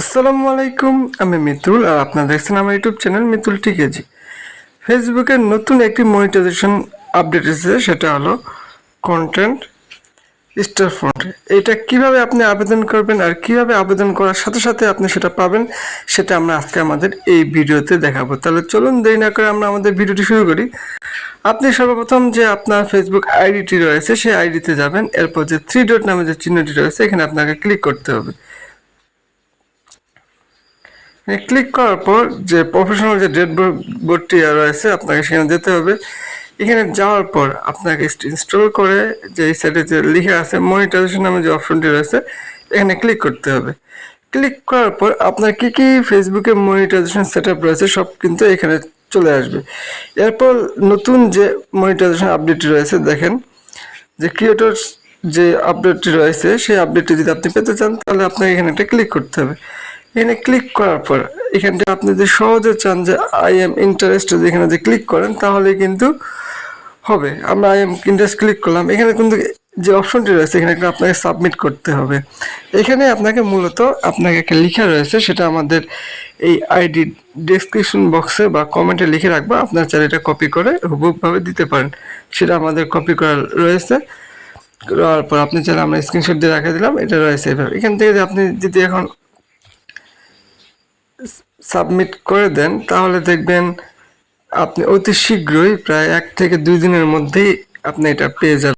আসসালামু আলাইকুম, আমি মিতুল আর আপনারা দেখছেন আমার ইউটিউব চ্যানেল মিতুল টিকেজি ফেসবুকের নতুন একটি মনিটাইজেশন আপডেট এসেছে, সেটা হলো কন্টেন্ট স্টার ফ্রন্ট এটা কীভাবে আপনি আবেদন করবেন আর কীভাবে আবেদন করার সাথে সাথে আপনি সেটা পাবেন, সেটা আমরা আজকে আমাদের এই ভিডিওতে দেখাবো। তাহলে চলুন দেরি না করে আমরা আমাদের ভিডিওটি শুরু করি। আপনি সর্বপ্রথম যে আপনার ফেসবুক আইডিটি রয়েছে, সেই আইডিতে যাবেন, এরপর যে থ্রি ডট নামে যে চিহ্নটি রয়েছে, এখানে আপনাকে ক্লিক করতে হবে। ক্লিক করার পর যে প্রফেশনাল যে ডেট বোর্ডটি রয়েছে, আপনাকে সেখানে যেতে হবে। এখানে যাওয়ার পর আপনাকে ইনস্টল করে যে এই সাইডে যে লিখে আছে মনিটাইজেশন নামে যে অপশনটি রয়েছে, এখানে ক্লিক করতে হবে। ক্লিক করার পর আপনার কি কি ফেসবুকে মনিটাইজেশন সেট আপ রয়েছে, সব কিন্তু এখানে চলে আসবে। এরপর নতুন যে মনিটাইজেশন আপডেটটি রয়েছে, দেখেন, যে ক্রিয়েটর যে আপডেটটি রয়েছে, সেই আপডেটটি যদি আপনি পেতে চান, তাহলে আপনাকে এখানে একটা ক্লিক করতে হবে। এখানে ক্লিক করার পর এখানটা আপনি যদি সহজে চান যে আই এম ইন্টারেস্টেড এখানে যে ক্লিক করেন, তাহলে কিন্তু হবে। আমরা আই এম ইন্টারেস্ট ক্লিক করলাম। এখানে কিন্তু যে অপশনটি রয়েছে, এখানে একটা আপনাকে সাবমিট করতে হবে। এখানে আপনাকে মূলত আপনাকে একটা লেখা রয়েছে, সেটা আমাদের এই আইডি ডেসক্রিপশন বক্সে বা কমেন্টে লিখে রাখব। আপনার চাইলে এটা কপি করে হুবহুবভাবে দিতে পারেন। সেটা আমাদের কপি করা রয়েছে। করার পর আপনি চাইলে আমরা স্ক্রিনশট দিয়ে রাখা দিলাম। এটা রয়েছে এভাবে। এখান থেকে আপনি যদি এখন সাবমিট করে দেন, তাহলে দেখবেন আপনি অতি শীঘ্রই প্রায় এক থেকে দুই দিনের মধ্যেই আপনি এটা পেয়ে যাবেন।